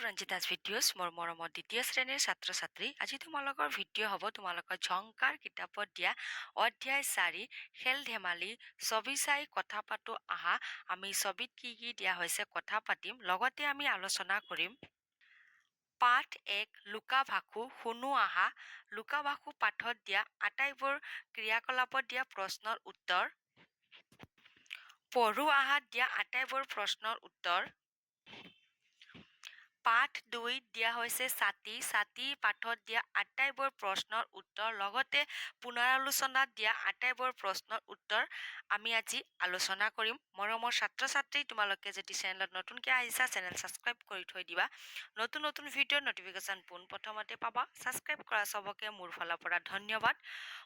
Two ৰঞ্জিতাছ videos মোৰ মৰমৰ দ্বিতীয় শ্ৰেণীৰ ছাত্ৰ ছাত্ৰী আজি তোমালোকৰ ভিডিঅ' হ'ব তোমালোকৰ ঝংকাৰ কিতাপত দিয়া অধ্যায় চাৰি, খেল ধেমালি, ছবি চাই কথা পাতো আহা। আমি ছবিত কি কি দিয়া হৈছে কথা পাতিম। লগতে আমি আলোচনা কৰিম। পাঠ এক, লুকা ভাকু, শুনো আহা। লুকা ভাকু পাঠত দিয়া আটাইবোৰ ক্ৰিয়াকলাপত দিয়া প্ৰশ্নৰ উত্তৰ। পঢ়ো আহাত দিয়া আটাইবোৰ প্ৰশ্নৰ উত্তৰ। পাঠ দুইত দিয়া হৈছে ছাতি ছাতি পাঠত দিয়া আটাইবোৰ প্ৰশ্নৰ উত্তৰ, লগতে পুনৰালোচনাত দিয়া আটাইবোৰ প্ৰশ্নৰ উত্তৰ আমি আজি আলোচনা কৰিম। মৰমৰ ছাত্ৰ ছাত্ৰী তোমালোকে যদি চেনেলত নতুনকৈ আহিছা, চেনেল ছাবস্ক্ৰাইব কৰি থৈ দিবা। নতুন নতুন ভিডিঅ'ৰ নটিফিকেশ্যন পোনপ্ৰথমতে পাবা। ছাবস্ক্ৰাইব কৰা চবকে মোৰ ফালৰ পৰা ধন্যবাদ।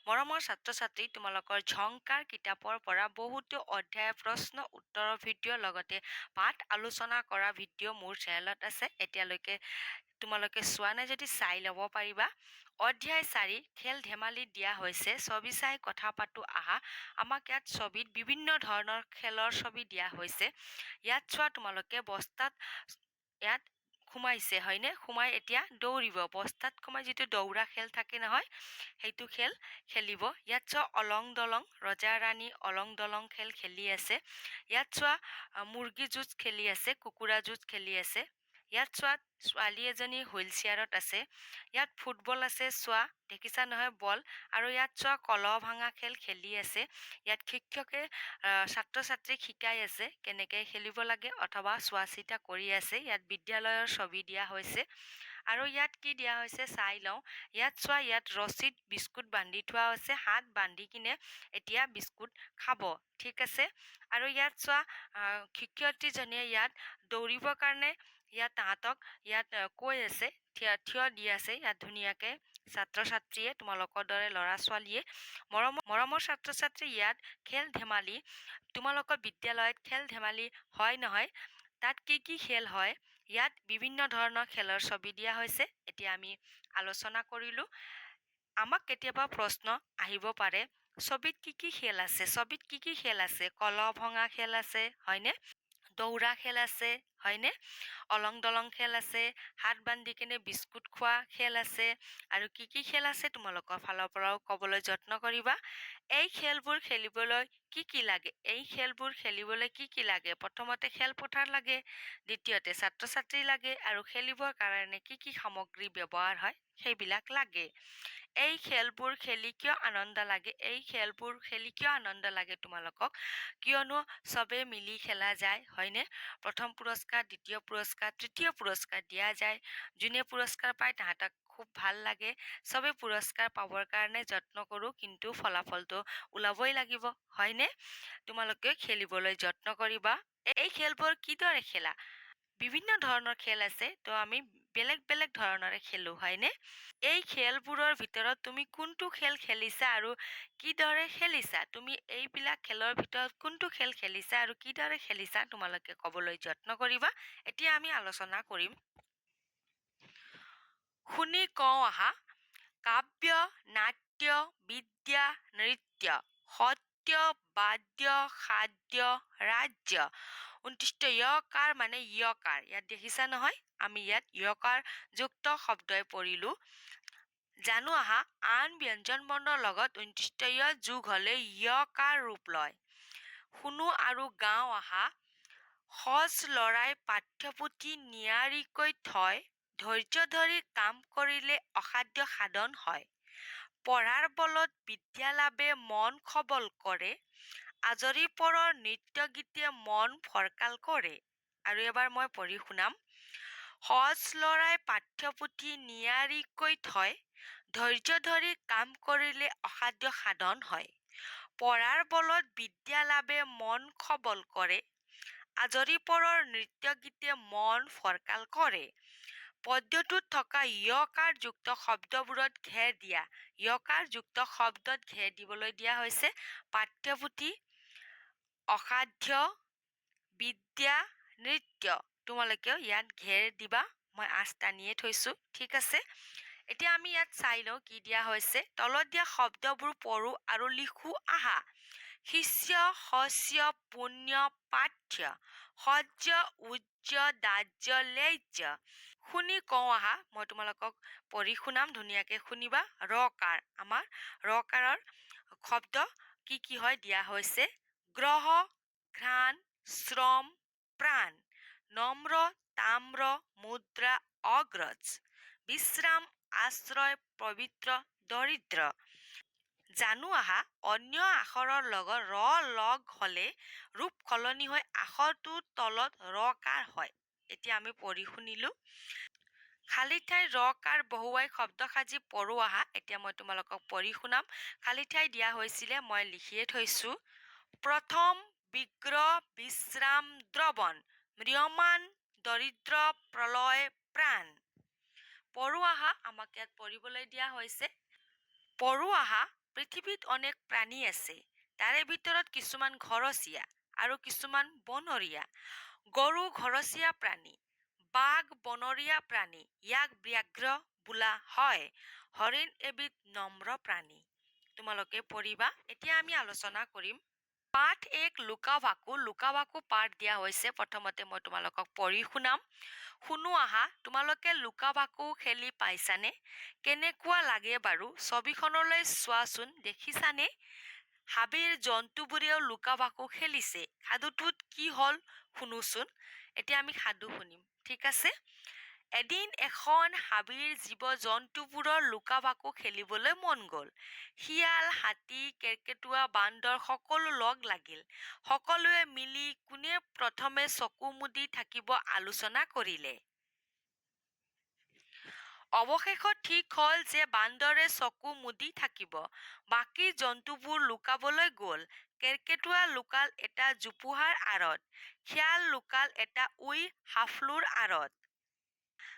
মৰমৰ ছাত্ৰ ছাত্ৰী তোমালোকৰ ঝংকাৰ কিতাপৰ পৰা বহুতো অধ্যায়, প্ৰশ্ন উত্তৰৰ ভিডিঅ' লগতে পাঠ আলোচনা কৰা ভিডিঅ' মোৰ চেনেলত আছে। এতিয়ালৈকে তোমালোকে চোৱা নাই, যদি চাই ল'ব পাৰিবা। অধ্যায় চাৰি, খেল ধেমালি দিয়া হৈছে, ছবি চাই কথা পাতো, আহা। আমাক ইয়াত ছবিত বিভিন্ন ধৰণৰ খেলৰ ছবি দিয়া হৈছে। ইয়াত চোৱা, তোমালোকে বস্তাত ইয়াত সোমাইছে, হয়নে? সোমাই এতিয়া দৌৰিব। বস্তাত সোমাই যিটো দৌৰা খেল থাকে নহয়, সেইটো খেল খেলিব। ইয়াত চোৱা, অলং দলং, ৰজা ৰাণী অলং দলং খেল খেলি আছে। ইয়াত চোৱা মুৰ্গী যুঁজ খেলি আছে, কুকুৰা যুঁজ খেলি আছে। ইয়াত চোৱা, ছোৱালী এজনী হুইল চেয়াৰত আছে। ইয়াত ফুটবল আছে, চোৱা, দেখিছা নহয় বল। আৰু ইয়াত চোৱা কলহ ভাঙা খেল খেলি আছে। ইয়াত শিক্ষকে ছাত্ৰ ছাত্ৰীক শিকাই আছে কেনেকে খেলিব লাগে অথবা চোৱা চিতা কৰি আছে। ইয়াত বিদ্যালয়ৰ ছবি দিয়া হৈছে। আৰু ইয়াত কি দিয়া হৈছে চাই লওঁ। ইয়াত চোৱা, ইয়াত ৰছীত বিস্কুট বান্ধি থোৱা হৈছে। হাত বান্ধি কিনে এতিয়া বিস্কুট খাব, ঠিক আছে? আৰু ইয়াত চোৱা শিক্ষয়িত্ৰীজনীয়ে ইয়াত দৌৰিবৰ কাৰণে ইয়াত তাহাঁতক ইয়াত কৈ আছে, থিয় থিয় দি আছে ইয়াত ধুনীয়াকে ছাত্ৰ ছাত্ৰীয়ে তোমালোকৰ দৰে ল'ৰা ছোৱালীয়ে মৰম, মৰমৰ ছাত্ৰ ছাত্ৰী ইয়াত খেল ধেমালি, তোমালোকৰ বিদ্যালয়ত খেল ধেমালি হয় নহয়, তাত কি কি খেল হয়, ইয়াত বিভিন্ন ধৰণৰ খেলৰ ছবি দিয়া হৈছে, এতিয়া আমি আলোচনা কৰিলোঁ। আমাক কেতিয়াবা প্ৰশ্ন আহিব পাৰে, ছবিত কি কি খেল আছে, ছবিত কি কি খেল আছে কলহ ভঙা খেল আছে, হয়নে? দৌৰা খেল আছে, হয়নে? অলং দলং খেল আছে, হাত বান্ধি কিনে বিস্কুট খোৱা খেল আছে আৰু কি কি খেল আছে তোমালোকৰ ফালৰ পৰাও ক'বলৈ যত্ন কৰিবা। এই খেলবোৰ খেলিবলৈ কি কি লাগে? এই খেলবোৰ খেলিবলৈ কি কি লাগে? প্ৰথমতে খেলপথাৰ লাগে, দ্বিতীয়তে ছাত্ৰ ছাত্ৰী লাগে আৰু খেলিবৰ কাৰণে কি কি সামগ্ৰী ব্যৱহাৰ হয় সেইবিলাক লাগে। এই খেলবোৰ খেলি কিয় আনন্দ লাগে? এই খেলবোৰ খেলি কিয় আনন্দ লাগে তোমালোকক? কিয়নো চবে মিলি খেলা যায়, হয়নে? প্ৰথম পুৰস্কাৰ, দ্বিতীয় পুৰস্কাৰ তৃতীয় পুৰস্কাৰ দিয়া যায়। যোনে পুৰস্কাৰ পায়, তাহাঁতক খুব ভালো লাগে। চবে পুৰস্কাৰ পাবৰ কাৰণে যত্ন কৰোঁ, কিন্তু ফলাফলটো ওলাবই লাগিব হয়নে তোমালোকে খেলিবলৈ যত্ন কৰিবা। এই খেলবোৰ কিদৰে খেলা? বিভিন্ন ধৰণৰ খেল আছে, তো আমি বেলেগ বেলেগ ধৰণৰে খেলোঁ, হয়নে? এই খেলবোৰৰ ভিতৰত তুমি কোনটো খেল খেলিছা আৰু কিদৰে খেলিছা? তুমি এইবিলাক খেলৰ ভিতৰত কোনটো খেল খেলিছা আৰু কিদৰে খেলিছা তোমালোকে ক'বলৈ যত্ন কৰিবা। এতিয়া আমি আলোচনা কৰিম। শুনি কওঁ আহা, কাব্য, নাট্য, বিদ্যা, নৃত্য, সত্য, বাদ্য, খাদ্য, ৰাজ্য। ঊনত্ৰিছটো য়কাৰ মানে য়কাৰ। ইয়াত দেখিছা নহয়? আমি ইয়াত য়কাৰ যুক্ত শব্দই পঢ়িলোঁ জানো আহা আন ব্যঞ্জন বৰ্ণৰ লগত য় যোগ হ'লে য়কাৰ ৰূপ লয়। শুনো আৰু গাওঁ আহা সজ লৰাই পাঠ্যপুথি নিয়াৰিকৈ থয় ধৈৰ্য ধৰি কাম কৰিলে অসাধ্য সাধন হয়। পঢ়াৰ বলত বিদ্যা লাভে মন সবল কৰে আজৰি পৰৰ নৃত্য গীতে মন ফৰকাল কৰে। আৰু এবাৰ মই পঢ়ি শুনাম। সজ লৰাই পাঠ্যপুথি নিয়াৰিকৈ থয়, ধৈৰ্য ধৰি কাম কৰিলে অসাধ্য সাধন হয়। পঢ়াৰ বলত বিদ্যা লাভে মন সবল কৰে, আজৰি পৰৰ নৃত্য গীতে মন ফৰকাল কৰে। পদ্যটোত থকা যুক্ত শব্দবোৰত ঘেৰ দিয়া যুক্ত শব্দত ঘেৰ দিবলৈ দিয়া হৈছে পাঠ্যপুথি, অসাধ্য বিদ্যা নৃত্য। তোমালোকেও ইয়াত ঘেৰ দিবা মই আঁচ টানিয়ে থৈছোঁ ঠিক আছে? এতিয়া আমি ইয়াত চাই লওঁ কি দিয়া হৈছে। তলত দিয়া শব্দবোৰ পঢ়ো আৰু লিখো আহা শিষ্য শস্য পুণ্য পাঠ্য সহ্য উজ্জ দাহ্য লেজ্য শুনি কওঁ আহা মই তোমালোকক পঢ়ি শুনাম ধুনীয়াকৈ শুনিবা। ৰ কাৰ আমাৰ ৰ কাৰৰ শব্দ কি কি হয় দিয়া হৈছে? গ্ৰহ ঘ্ৰাণ শ্ৰম প্ৰাণ। নম্ৰ তাম্ৰ মুদ্ৰা অগ্ৰজ বিশ্ৰাম আশ্ৰয় পবিত্ৰ দৰিদ্ৰ জানো আহা অন্য আখৰৰ লগত ৰ লগ হ'লে ৰূপ সলনি হৈ আখৰটোৰ তলত ৰ কাৰ হয়? এতিয়া আমি পঢ়ি শুনিলো। খালী ঠাইত ৰ কাৰ বহুৱাই শব্দ সাজি পঢ়ো আহা এতিয়া মই তোমালোকক পঢ়ি শুনাম। খালী ঠাই দিয়া হৈছিলে, মই লিখিয়ে থৈছো। প্ৰথম, বিগ্ৰহ, বিশ্ৰাম, দ্ৰৱণ। ম্ৰিয়মান দৰিদ্ৰ, প্ৰলয়, প্ৰাণ। পঢ়ো আহা আমাক ইয়াত পঢ়িবলৈ দিয়া হৈছে। পঢ়ো আহা পৃথিৱীত অনেক প্ৰাণী আছে। তাৰে ভিতৰত কিছুমান ঘৰচীয়া আৰু কিছুমান বনৰীয়া। গৰু ঘৰচীয়া প্ৰাণী, বাঘ বনৰীয়া প্ৰাণী, ইয়াক ব্যাঘ্ৰ বোলা হয়। হৰিণ এবিধ নম্ৰ প্ৰাণী। তোমালোকে পঢ়িবা। এতিয়া আমি আলোচনা কৰিম পাঠ এক লুকা ভাকু লুকা ভাকু পাঠ দিয়া হৈছে। প্ৰথমতে মই তোমালোকক পঢ়ি শুনাম। শুনো আহা, তোমালোকে লুকা ভাকু খেলি পাইছানে? কেনেকুৱা লাগে বাৰু? ছবিখনলৈ চোৱাচোন, দেখিছানে? হাবিৰ জন্তুবোৰেও লুকা ভাকু খেলিছে। সাধুটোত কি হ'ল? শুনোচোন। এতিয়া আমি সাধু শুনিম। ঠিক আছে? এদিন এখন হাবিৰ জীৱ জন্তুবোৰৰ লুকা ভাকু খেলিবলৈ মন গ'ল। শিয়াল, হাতী, কেৰ্কেটুৱা, বান্দৰ সকলো লগ লাগিল। সকলোৱে মিলি কোনে প্ৰথমে চকু মুদি থাকিব আলোচনা কৰিলে। অৱশেষত ঠিক হ'ল যে বান্দৰে চকু মুদি থাকিব। বাকী জন্তুবোৰ লুকাবলৈ গ'ল। কেৰ্কেটুৱা লুকাল এটা জোপোহাৰ আঁৰত। শিয়াল লুকাল এটা উই হাফলোৰ আঁৰত।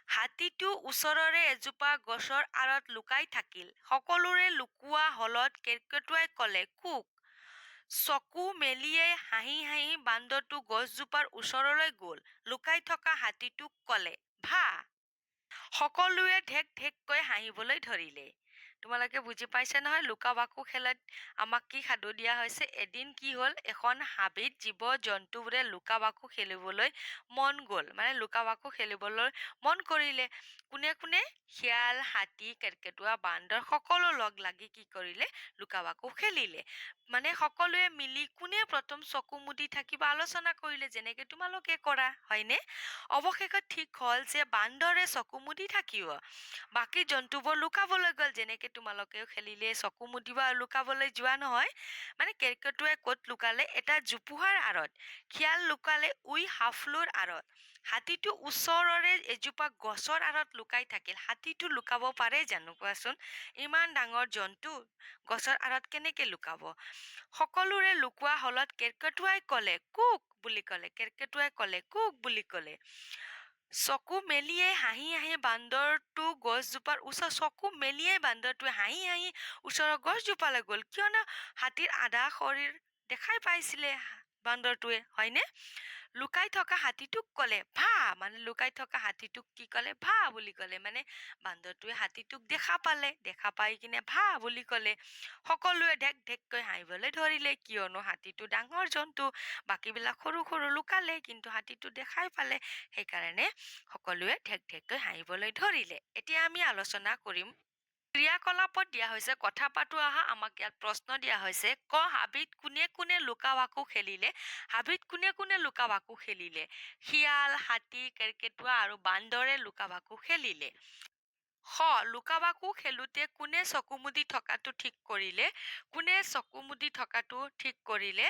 হাতীটো ওচৰৰে এজোপা গছৰ আঁৰত লুকাই থাকিল। সকলোৰে লুকুৱা হলত কেৰ্কেটুৱাই ক'লে কুক চকু মেলিয়াই হাঁহি হাঁহি বান্দৰটো গছজোপাৰ ওচৰলৈ গ'ল। লুকাই থকা হাতীটোক ক'লে ভা সকলোৱে ঢেক ঢেককৈ হাঁহিবলৈ ধৰিলে। তোমালোকে বুজি পাইছা নহয়? লুকা ভাকু খেলত আমাক কি সাধু দিয়া হৈছে? এদিন কি হ'ল? এখন হাবিত জীৱ জন্তুবোৰে লুকা ভাকু খেলিবলৈ মন গ'ল। মানে লুকা ভাকু খেলিবলৈ মন কৰিলে। কোনে কোনে? শিয়াল, হাতী, কেৰ্কেটুৱা, বান্দৰ, সকলো লগ লাগি কি কৰিলে? লুকা ভাকু খেলিলে। মানে সকলোৱে মিলি কোনে প্ৰথম চকু মুদি থাকিব আলোচনা কৰিলে? যেনেকে তোমালোকে কৰা, হয়নে? অৱশেষত ঠিক হ'ল যে বান্দৰে চকু মুদি থাকিব। বাকী জন্তুবোৰ লুকাবলৈ গ'ল। যেনেকে তোমালোকেও খেলিলে চকু মুদিব লুকাবলৈ যোৱা নহয়। মানে কেৰ্কেটুৱাই ক'ত লুকালে, এটা জোপোহাৰ আঁৰত। শিয়াল লুকালে, উই হাফলোৰ আঁৰত। হাতীটো ওচৰৰে এজোপা গছৰ আঁৰত লুকাই থাকিল। হাতীটো লুকাব পাৰে জানো কোৱাচোন? ইমান ডাঙৰ জন্তু, গছৰ আঁৰত কেনেকে লুকাব? সকলোৰে লুকোৱা হলত কেৰ্কেটুৱাই ক'লে, কুক বুলি ক'লে। কেৰ্কেটুৱাই ক'লে, কুক বুলি ক'লে। চকু মেলিয়াই হাঁহি হাঁহি বান্দৰটো গছজোপাৰ ওচৰ চকু মেলিয়াই বান্দৰটোৱে হাঁহি হাঁহি ওচৰৰ গছজোপালৈ গ'ল। কিয়নো হাতীৰ আধা শৰীৰ দেখাই পাইছিলে বান্দৰটোৱে হয়নে? লুকাই থকা হাতীটোক ক'লে, ভা মানে লুকাই থকা হাতীটোক কি ক'লে, ভা বুলি ক'লে মানে বান্দৰটোৱে হাতীটোক দেখা পালে, দেখা পাই কিনে ভা বুলি ক'লে। সকলোৱে ঢেক ঢেককৈ হাঁহিবলৈ ধৰিলে, কিয়নো হাতীটো ডাঙৰ জন্তু, বাকীবিলাক সৰু সৰু লুকালে, কিন্তু হাতীটো দেখাই পালে। সেইকাৰণে সকলোৱে ঢেক ঢেককৈ হাঁহিবলৈ ধৰিলে। এতিয়া আমি আলোচনা কৰিম ক্ৰিয়াকলাপত দিয়া হৈছে কথা পাতো আহা আমাক ইয়াত প্ৰশ্ন দিয়া হৈছে, ক হাবিত কোনে কোনে লুকা ভাকু খেলিলে? হাবিত কোনে কোনে লুকা ভাকু খেলিলে? শিয়াল, হাতী, কেৰ্কেটুৱা আৰু বান্দৰে লুকা ভাকু খেলিলে। স লুকা ভাকু খেলোতে কোনে চকু মুদি থকাটো ঠিক কৰিলে? কোনে চকু মুদি থকাটো ঠিক কৰিলে?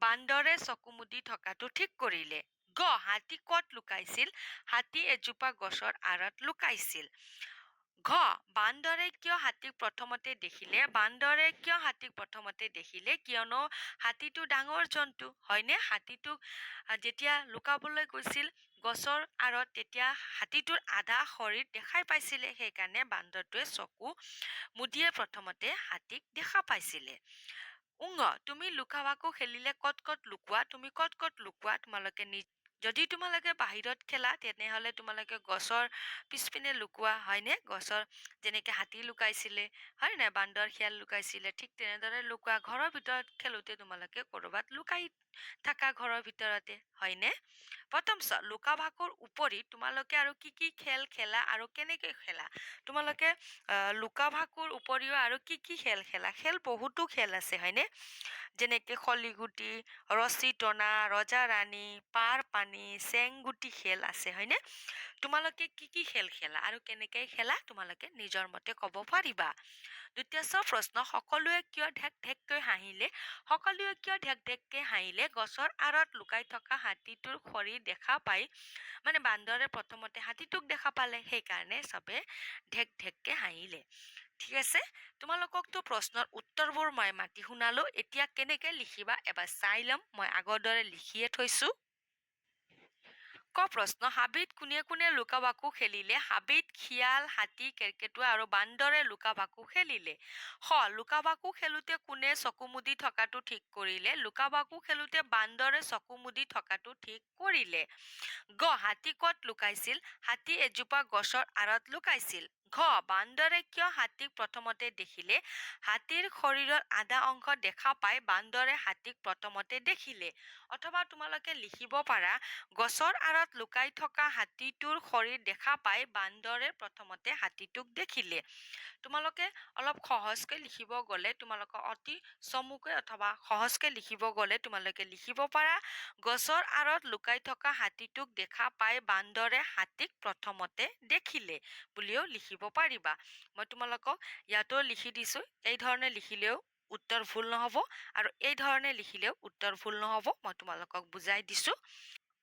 বান্দৰে চকু মুদি থকাটো ঠিক কৰিলে। গ, হাতী ক'ত লুকাইছিল? হাতী এজোপা গছৰ আঁৰত লুকাইছিল। ঘ, বান্দৰে কিয় হাতীক প্ৰথমতে দেখিলে? বান্দৰে কিয় হাতীক প্ৰথমতে দেখিলে? কিয়নো হাতীটো ডাঙৰ জন্তু, হয়নে? হাতীটোক যেতিয়া লুকাবলৈ গৈছিল গছৰ আঁৰত, তেতিয়া হাতীটোৰ আধা শৰীৰ দেখাই পাইছিলে। সেইকাৰণে বান্দৰটোৱে চকু মুদিয়ে প্ৰথমতে হাতীক দেখা পাইছিলে। উঙ, তুমি লুকা ভাকু খেলিলে ক'ত ক'ত লুকোৱা? তুমি ক'ত ক'ত লুকোৱা? তোমালোকে নিজ যদি তোমালোকে বাহিৰত খেলা তেনেহ'লে তোমালোকে গছৰ পিছপিনে লুকোৱা হয়নে? গছৰ যেনেকে হাতী লুকাইছিলে হয় নাই? বান্দৰ শিয়াল লুকাইছিলে ঠিক তেনেদৰে লুকোৱা ঘৰৰ ভিতৰত খেলোতে তোমালোকে ক'ৰবাত লুকাই থাকা ঘৰৰ ভিতৰতে হয়নে? প্ৰথম চোৱা, লুকা ভাকুৰ উপৰি তোমালোকে আৰু কি কি খেল খেলা আৰু কেনেকৈ খেলা? তোমালোকে লুকা ভাকুৰ উপৰিও আৰু কি কি খেল খেলা? খেল বহুতো খেল আছে, হয়নে? যেনেকে খলিগুটি, ৰছী টনা, ৰজা ৰাণী, পাৰ পানী, চেংগুটি খেল আছে, হয়নে? তোমালোকে কি কি খেল খেলা আৰু কেনেকৈ খেলা? তোমালোকে নিজৰ মতে ক'ব পাৰিবা। দ্বিতীয় চ প্ৰশ্ন সকলোৱে কিয় ঢেক ঢেককৈ হাঁহিলে, সকলোৱে কিয় ঢেক ঢেককৈ হাঁহিলে, গছৰ আঁৰত লুকাই থকা হাতীটোৰ শৰীৰ দেখা পাই মানে বান্দৰে প্ৰথমতে হাতীটোক দেখা পালে, সেইকাৰণে চবে ঢেক ঢেককৈ হাঁহিলে। ঠিক আছে? তোমালোককতো প্ৰশ্নৰ উত্তৰবোৰ মই মাতি শুনালো, এতিয়া কেনেকৈ লিখিবা এবাৰ চাই ল'ম, মই আগৰ দৰে লিখিয়ে থৈছো। ক প্ৰশ্ন, হাবিত কোনে কোনে লুকা ভাকু খেলিলে? হাবিত শিয়াল হাতী, কেৰ্কেটুৱা আৰু বান্দৰে লুকা ভাকু খেলিলে? স লুকা ভাকু খেলোতে কোনে চকু মুদি থকাটো ঠিক কৰিলে? লুকা ভাকু খেলোতে বান্দৰে চকু মুদি থকাটো ঠিক কৰিলে? গ, হাতী ক'ত লুকাইছিল? হাতী এজোপা গছৰ আঁৰত লুকাইছিল। ঘ, বান্দৰে কিয় হাতীক প্ৰথমতে দেখিলে? হাতীৰ শৰীৰৰ আধা অংশ দেখা পাই বান্দৰে হাতীক প্ৰথমতে দেখিলে। অথবা তোমালোকে লিখিব পাৰা, গছৰ আঁৰত লুকাই থকা হাতীটোৰ শৰীৰ দেখা পাই বান্দৰে প্ৰথমতে হাতীটোক দেখিলে। তোমালোকে অলপ সহজকৈ লিখিব গ'লে তোমালোকক অতি চমুকৈ অথবা সহজকৈ লিখিব গ'লে তোমালোকে লিখিব পাৰা, গছৰ আঁৰত লুকাই থকা হাতীটোক দেখা পাই বান্দৰে হাতীক প্ৰথমতে দেখিলে বুলিও লিখিব পাৰিবা। মই তোমালোকক ইয়াতো লিখি দিছোঁ এই ধৰণে লিখিলেও উত্তৰ ভুল নহ'ব আৰু এই ধৰণে লিখিলেও উত্তৰ ভুল নহ'ব মই তোমালোকক বুজাই দিছোঁ।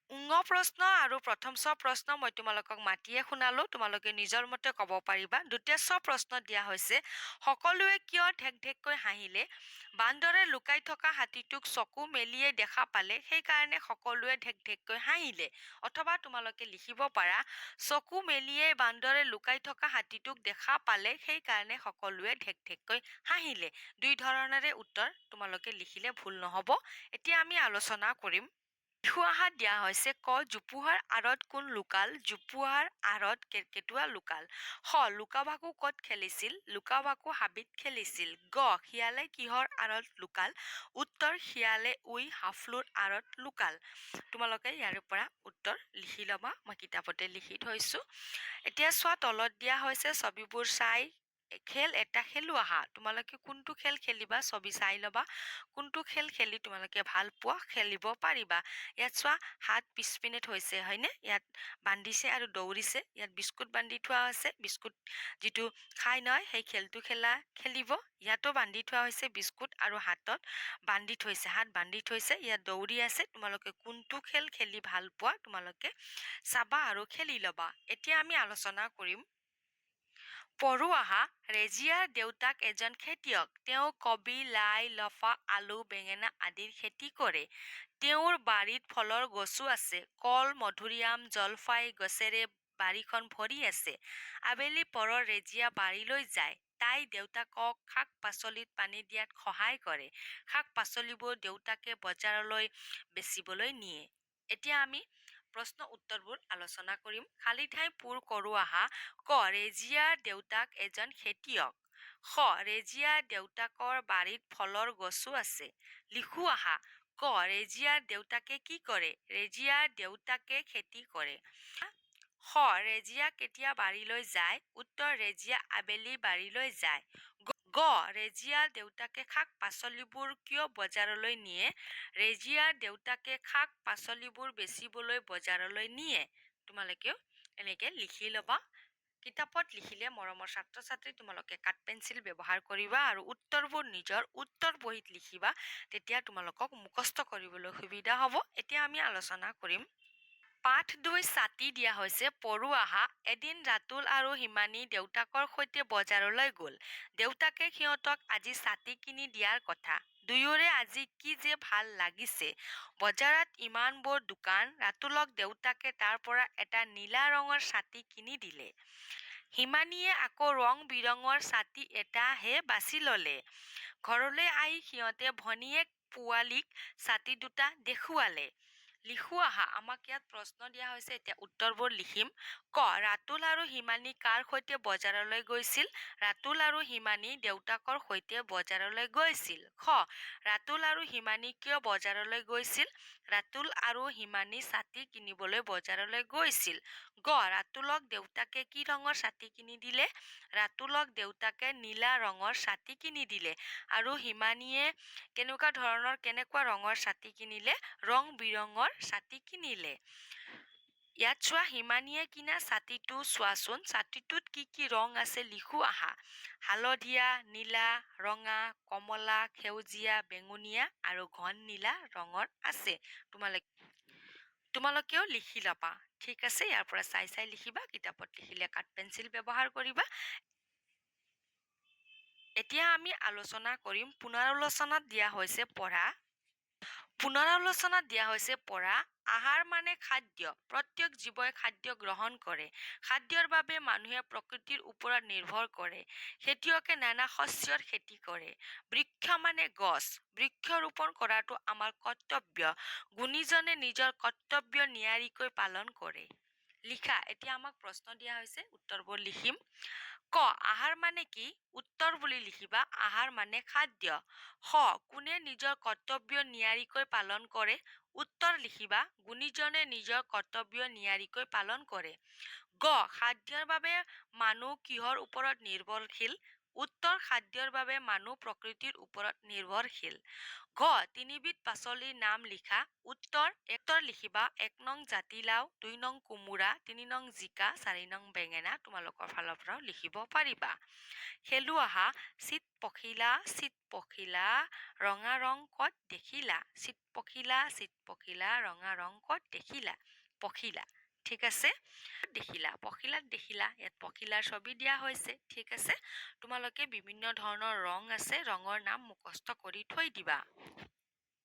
উঙ প্ৰশ্ন আৰু প্ৰথম ছ প্ৰশ্ন মই তোমালোকক মাতিয়ে শুনালো তোমালোকে নিজৰ মতে ক'ব পাৰিবা। দ্বিতীয় ছ প্ৰশ্ন দিয়া হৈছে সকলোৱে কিয় ঢেক ঢেককৈ হাঁহিলে? বান্দৰে লুকাই থকা হাতীটোক চকু মেলিয়ে দেখা পালে সেইকাৰণে সকলোৱে ঢেক ঢেককৈ হাঁহিলে? অথবা তোমালোকে লিখিব পাৰা চকু মেলিয়ে বান্দৰে লুকাই থকা হাতীটোক দেখা পালে সেইকাৰণে সকলোৱে ঢেক ঢেককৈ হাঁহিলে। দুই ধৰণেৰে উত্তৰ তোমালোকে লিখিলে ভুল নহ'ব। এতিয়া আমি আলোচনা কৰিম। লিখুৱাহাত দিয়া হৈছে ক, জোপোহাৰ আঁৰত কোন লুকাল, জোপোহাৰ আঁৰত কেৰ্কেটুৱা লুকাল। খ লুকা ভাকু ক'ত খেলিছিল? লুকা ভাকু হাবিত খেলিছিল। গ শিয়ালে কিহৰ আঁৰত লুকাল? উত্তৰ শিয়ালে উই হাফলুৰ আঁৰত লুকাল। তোমালোকে ইয়াৰে পৰা উত্তৰ লিখি ল'বা। মই কিতাপতে লিখি থৈছোঁ। এতিয়া চোৱা, তলত দিয়া হৈছে ছবিবোৰ চাই খেল এটা খেলো আহা তোমালোকে কোনটো খেল খেলিবা, ছবি চাই ল'বা, কোনটো খেল খেলি তোমালোকে ভালো পোৱা খেলিব পাৰিবা। ইয়াত চোৱা, হাত পিছপিনে থৈছে, হয়নে? ইয়াত বান্ধিছে আৰু দৌৰিছে, ইয়াত বিস্কুট বান্ধি থোৱা হৈছে বিস্কুট যিটো খাই নহয়, সেই খেলটো খেলা খেলিব। ইয়াতো বান্ধি থোৱা হৈছে বিস্কুট আৰু হাতত বান্ধি থৈছে, হাত বান্ধি থৈছে, ইয়াত দৌৰি আছে, তোমালোকে কোনটো খেল খেলি ভালো পোৱা, তোমালোকে চাবা আৰু খেলি ল'বা। এতিয়া আমি আলোচনা কৰিম পঢ়ো আহা ৰেজিয়াৰ দেউতাক এজন খেতিয়ক। তেওঁ কবি, লাই, লফা, আলু, বেঙেনা আদিৰ খেতি কৰে। তেওঁৰ বাৰীত ফলৰ গছো আছে। কল, মধুৰিআম, জলফাই গছেৰে বাৰীখন ভৰি আছে। আবেলি পৰৰ ৰেজিয়া বাৰীলৈ যায়। তাই দেউতাকক শাক পাচলিত পানী দিয়াত সহায় কৰে। শাক পাচলিবোৰ দেউতাকে বজাৰলৈ বেচিবলৈ নিয়ে। এতিয়া আমি প্ৰশ্ন উত্তৰবোৰ আলোচনা কৰিম। খালী ঠাই পূৰ কৰোঁ আহা। ক ৰেজিয়াৰ দেউতাক এজন খেতিয়ক। খ ৰেজিয়াৰ দেউতাকৰ বাৰীত ফলৰ গছো আছে। লিখো আহা। ক ৰেজিয়াৰ দেউতাকে কি কৰে? ৰেজিয়াৰ দেউতাকে খেতি কৰে। খ, ৰেজিয়া কেতিয়া বাৰীলৈ যায়? উত্তৰ, ৰেজিয়া আবেলি বাৰীলৈ যায়। গ- ৰেজিয়াৰ দেউতাকে শাক পাচলিবোৰ কিয় বজাৰলৈ নিয়ে? ৰেজিয়াৰ দেউতাকে শাক পাচলিবোৰ বেচিবলৈ বজাৰলৈ নিয়ে। তোমালোকেও এনেকে লিখি ল'বা। কিতাপত লিখিলে মৰমৰ ছাত্ৰ ছাত্ৰী তোমালোকে কাঠ পেঞ্চিল ব্যৱহাৰ কৰিবা আৰু উত্তৰবোৰ নিজৰ উত্তৰ বহীত লিখিবা, তেতিয়া তোমালোকক মুখস্থ কৰিবলৈ সুবিধা হ'ব। এতিয়া আমি আলোচনা কৰিম। পাঠ দুই ছাতি দিয়া হৈছে আহা এদিন ৰাতুল আৰু হিমানী দেউতাকৰ সৈতে বজাৰলৈ গ'ল। দেউতাকে সিহঁতক আজি ছাতি কিনি দিয়াৰ কথা। দুয়োৰে আজি কি যে ভালো লাগিছে। বজাৰত ইমানবোৰ দোকান, ৰাতুলক দেউতাকে তাৰ পৰা এটা নীলা ৰঙৰ ছাতি কিনি দিলে। হিমানীয়ে আকৌ ৰং বিৰঙৰ ছাতি এটাহে বাছি ল'লে। ঘৰলৈ আহি সিহঁতে ভনীয়েক, পোৱালীক ছাতি দুটা দেখুৱালে। লিখো আহা, আমাক ইয়াত প্ৰশ্ন দিয়া হৈছে, এতিয়া উত্তৰবোৰ লিখিম। ক, ৰাতুল আৰু হিমানী কাৰ সৈতে বজাৰলৈ গৈছিল? ৰাতুল আৰু হিমানী দেউতাকৰ সৈতে বজাৰলৈ গৈছিল। খ, ৰাতুল আৰু হিমানী কিয় বজাৰলৈ গৈছিল? ৰাতুল আৰু হিমানী ছাতি কিনিবলৈ বজাৰলৈ গৈছিল। গ, ৰাতুলক দেউতাকে কি ৰঙৰ ছাতি কিনি দিলে? ৰাতুলক দেউতাকে নীলা ৰঙৰ ছাতি কিনি দিলে। আৰু হিমানীয়ে কেনেকুৱা ধৰণৰ, কেনেকুৱা ৰঙৰ ছাতি কিনিলে? ৰং বিৰঙৰ ছাতি কিনিলে। ইয়াত চোৱা হিমানীয়ে কিনা ছাতিটো চোৱাচোন। ছাতিটোত কি কি ৰং আছে লিখো আহা। হালধীয়া, নীলা, ৰঙা, কমলা, সেউজীয়া, বেঙুনীয়া আৰু ঘন নীলা ৰঙৰ আছে। তোমালোক তোমালোকেও লিখি ল'বা। ঠিক আছে, ইয়াৰ পৰা চাই চাই লিখিবা, কিতাপত লিখিলে কাঠ পেঞ্চিল ব্যৱহাৰ কৰিবা। এতিয়া আমি আলোচনা কৰিম। পুনৰালোচনাত দিয়া হৈছে পঢ়া। পুনৰালোচনাত দিয়া হৈছে পৰা আহাৰ মানে খাদ্য। প্ৰত্যেক জীৱই খাদ্য গ্ৰহণ কৰে। খাদ্যৰ বাবে মানুহে প্ৰকৃতিৰ ওপৰত নিৰ্ভৰ কৰে। খেতিয়কে নানা শস্যৰ খেতি কৰে। বৃক্ষ মানে গছ। বৃক্ষ ৰোপণ কৰাটো আমাৰ কৰ্তব্য। গুণীজনে নিজৰ কৰ্তব্য নিয়াৰিকৈ পালন কৰে। লিখা। এতিয়া আমাক প্ৰশ্ন দিয়া হৈছে উত্তৰবোৰ লিখিম। ক আহাৰ মানে কি? উত্তৰ বুলি লিখিবা আহাৰ মানে খাদ্য। স কোনে নিজৰ কৰ্তব্য নিয়াৰিকৈ পালন কৰে? উত্তৰ লিখিবা গুণীজনে নিজৰ কৰ্তব্য নিয়াৰিকৈ পালন কৰে। গ খাদ্যৰ বাবে মানুহ কিহৰ ওপৰত নিৰ্ভৰশীল? উত্তৰ খাদ্যৰ বাবে মানুহ প্ৰকৃতিৰ ওপৰত নিৰ্ভৰশীল। ঘ তিনিবিধ পাচলিৰ নাম লিখা। উত্তৰ উত্তৰ লিখিবা। এক নং জাতিলাও দুই নং কোমোৰা তিনি নং জিকা চাৰি নং বেঙেনা তোমালোকৰ ফালৰ পৰাও লিখিব পাৰিবা। খেলো আহা চিত পখিলা চিত পখিলা ৰঙা ৰং ক'ত দেখিলা? চিত পখিলা চিত পখিলা ৰঙা ৰং ক'ত দেখিলা? পখিলা। ঠিক আছে? দেখিলা পখিলাক দেখিলা, ইয়াত পখিলাৰ ছবি দিয়া হৈছে, ঠিক আছে? তোমালোকে বিভিন্ন ধৰণৰ ৰং আছে, ৰঙৰ নাম মুখস্থ কৰি থৈ দিবা।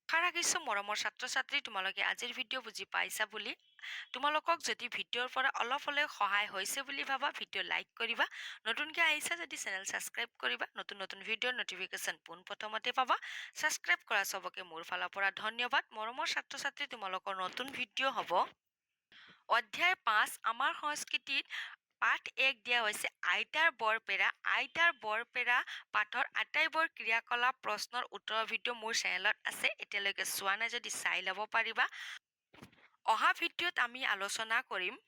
আশা ৰাখিছোঁ মৰমৰ ছাত্ৰ ছাত্ৰী তোমালোকে আজিৰ ভিডিঅ' বুজি পাইছা বুলি। তোমালোকক যদি ভিডিঅ'ৰ পৰা অলপ হ'লেও সহায় হৈছে বুলি ভাবা, ভিডিঅ' লাইক কৰিবা। নতুনকৈ আহিছা যদি চেনেল ছাবস্ক্ৰাইব কৰিবা, নতুন নতুন ভিডিঅ'ৰ নটিফিকেশ্যন পোনপ্ৰথমতে পাবা। ছাবস্ক্ৰাইব কৰা চবকে মোৰ ফালৰ পৰা ধন্যবাদ। মৰমৰ ছাত্ৰ ছাত্ৰী তোমালোকৰ নতুন ভিডিঅ' হ'ব। অধ্যায় পাঁচ আমাৰ সংস্কৃতিত পাঠ এক দিয়া হৈছে, আইতাৰ বৰপেৰা আইতাৰ বৰপেৰা পাঠৰ আটাইবোৰ ক্ৰিয়াকলাপ প্ৰশ্নৰ উত্তৰৰ ভিডিঅ' মোৰ চেনেলত আছে, এতিয়ালৈকে চোৱা নাই যদি চাই ল'ব পাৰিবা। অহা ভিডিঅ'ত আমি আলোচনা কৰিম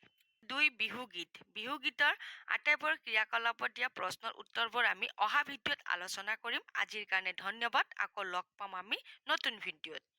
দুই বিহুগীত বিহুগীতৰ আটাইবোৰ ক্ৰিয়াকলাপত দিয়া প্ৰশ্নৰ উত্তৰবোৰ আমি অহা ভিডিঅ'ত আলোচনা কৰিম। আজিৰ কাৰণে ধন্যবাদ। আকৌ লগ পাম আমি নতুন ভিডিঅ'ত।